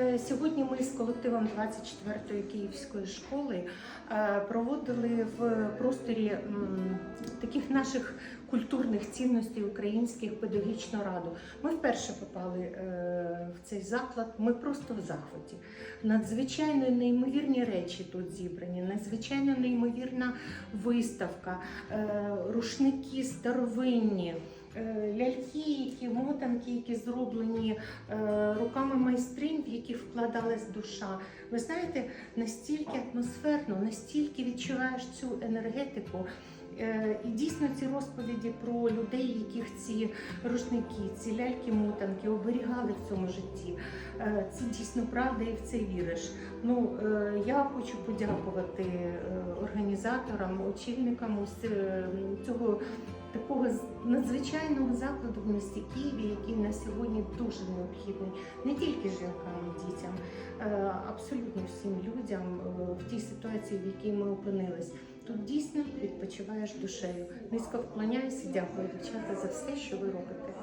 Е, Сьогодні ми з колективом 24-ї київської школи е, проводили в просторі таких наших культурних цінностей українських педагогічну раду. Ми вперше попали е, в цей заклад. Ми просто в захваті. Надзвичайно неймовірні речі тут зібрані, надзвичайно неймовірна виставка, рушники старовинні. Е, Ляльки, які мотанки, які зроблені е, руками майстринь, в які вкладалась душа. Ви знаєте, настільки атмосферно, настільки відчуваєш цю енергетику. Е, І дійсно ці розповіді про людей, яких ці рушники, ці ляльки-мотанки оберігали в цьому житті. Е, Це дійсно правда і в це віриш. Ну е, я хочу подякувати організаторам, очільникам цього такого надзвичайного закладу в місті Києві, який на сьогодні дуже необхідний не тільки жінкам, і дітям, абсолютно всім людям в тій ситуації, в якій ми опинились. Тут дійсно відпочиваєш душею. Низько вклоняюся, дякую, дівчата, за все, що ви робите.